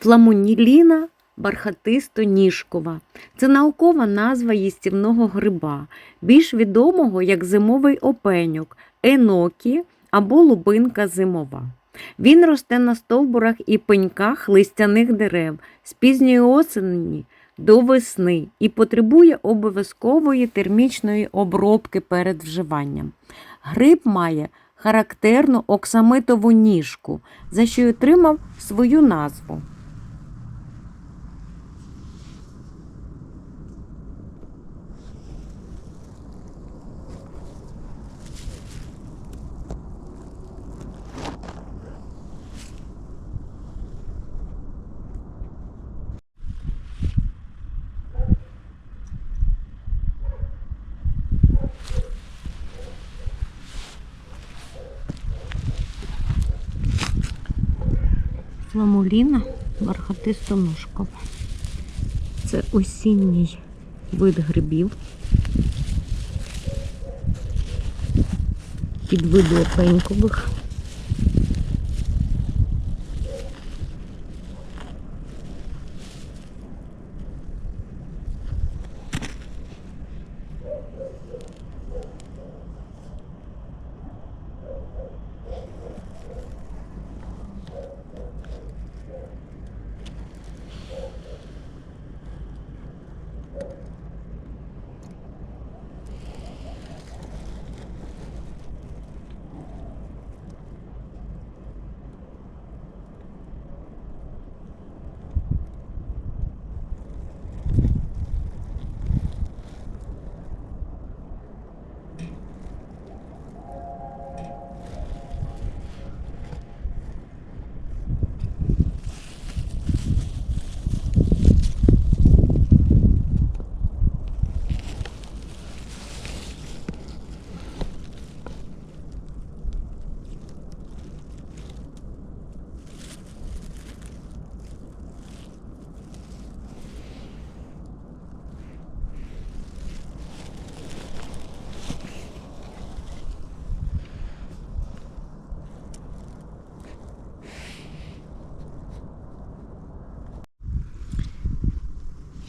Фламоніліна бархатисто-ніжкова. Це наукова назва їстівного гриба, більш відомого як зимовий опеньок, енокі або лубинка зимова. Він росте на стовбурах і пеньках листяних дерев з пізньої осені до весни і потребує обов'язкової термічної обробки перед вживанням. Гриб має характерну оксамитову ніжку, за що й отримав свою назву. Фламуліна бархатисто-ножкова. Це осінній вид грибів. Під виду опенькових.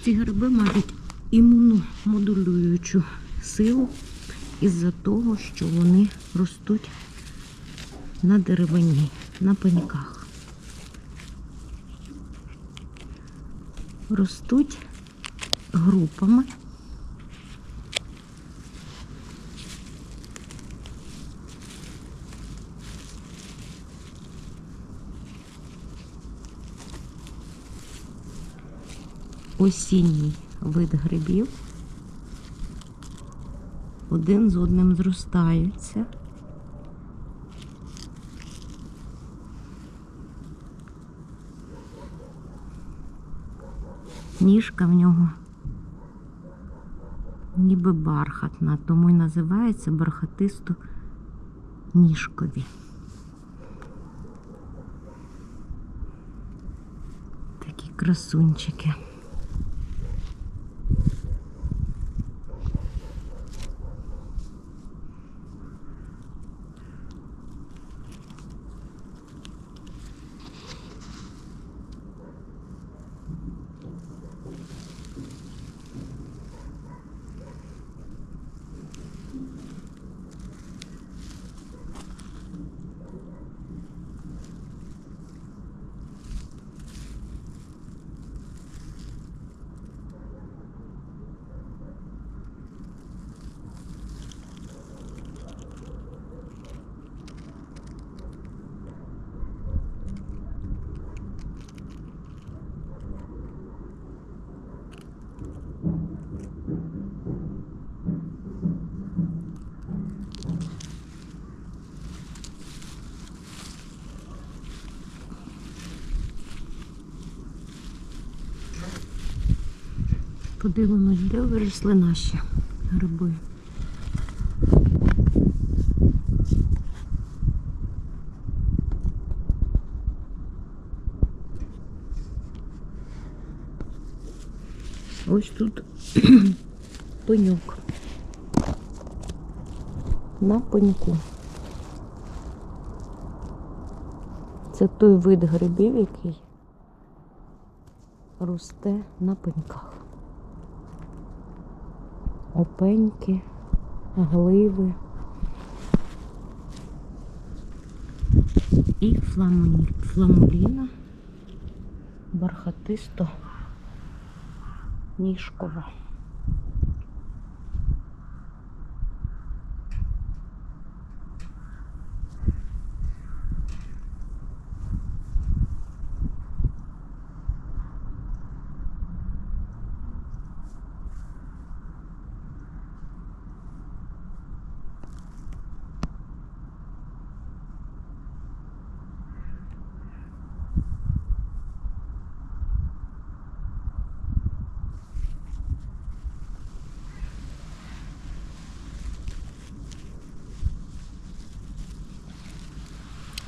Ці гриби мають імуномодулюючу силу із-за того, що вони ростуть на деревині, на пеньках. Ростуть групами. Осінній вид грибів один з одним зростаються. Ніжка в нього ніби бархатна, тому й називається бархатисто ніжкові. Такі красунчики. Подивимось, де виросли наші гриби. Ось тут пеньок. На пеньку. Це той вид грибів, який росте на пеньках. Опеньки, гливи і фламулі... фламуліна бархатисто ніжкова.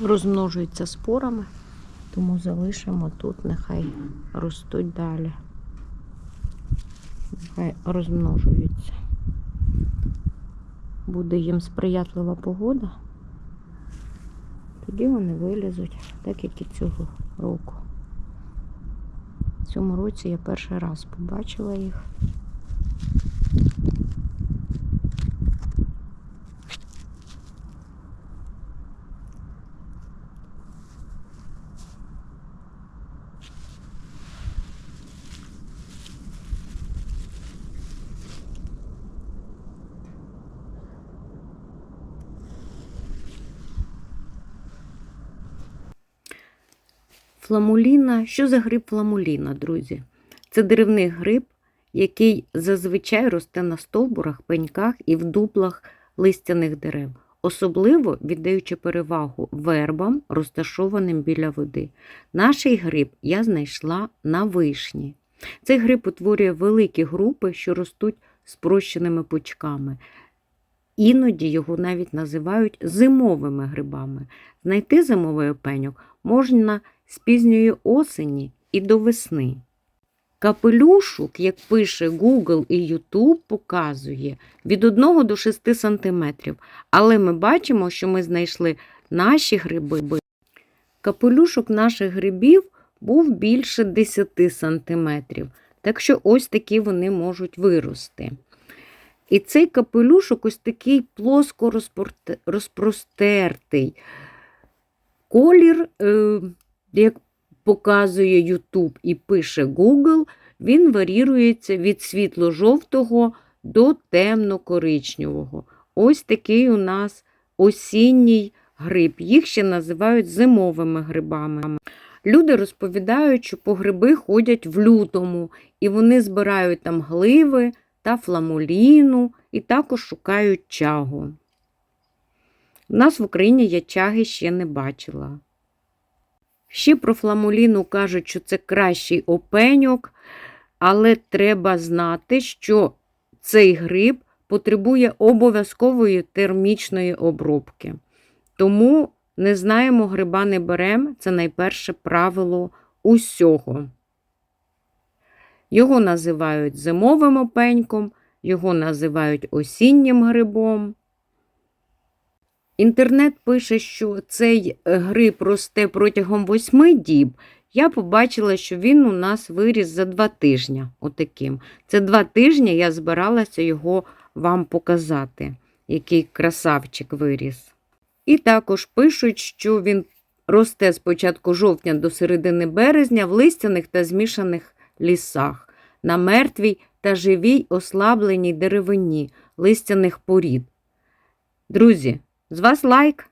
Розмножується спорами, тому залишимо тут, нехай ростуть далі. Нехай розмножуються. Буде їм сприятлива погода, тоді вони вилізуть, так як і цього року. В цьому році я перший раз побачила їх. Фламуліна. Що за гриб фламуліна, друзі? Це деревний гриб, який зазвичай росте на стовбурах, пеньках і в дуплах листяних дерев, особливо віддаючи перевагу вербам, розташованим біля води. Наший гриб я знайшла на вишні. Цей гриб утворює великі групи, що ростуть спрощеними пучками. Іноді його навіть називають зимовими грибами. Знайти зимовий опеньок можна з пізньої осені і до весни. Капелюшок, як пише Google і YouTube, показує від 1 до 6 см, але ми бачимо, що ми знайшли наші гриби. Капелюшок наших грибів був більше 10 см, так що ось такі вони можуть вирости. І цей капелюшок ось такий плоско розпростертий. Колір, е, як показує YouTube і пише Google, він варірується від світло-жовтого до темно-коричневого. Ось такий у нас осінній гриб. Їх ще називають зимовими грибами. Люди розповідають, що по гриби ходять в лютому, і вони збирають там гливи та фламуліну, і також шукають чагу. У нас в Україні я чаги ще не бачила. Ще про фламуліну кажуть, що це кращий опеньок, але треба знати, що цей гриб потребує обов'язкової термічної обробки. Тому не знаємо, гриба не беремо це найперше правило усього. Його називають зимовим опеньком, його називають осіннім грибом. Інтернет пише, що цей е, гриб росте протягом восьми діб. Я побачила, що він у нас виріс за два тижні. Отаким. Це два тижні я збиралася його вам показати, який красавчик виріс. І також пишуть, що він росте з початку жовтня до середини березня в листяних та змішаних лісах, на мертвій та живій ослабленій деревині листяних порід. Друзі, з вас лайк,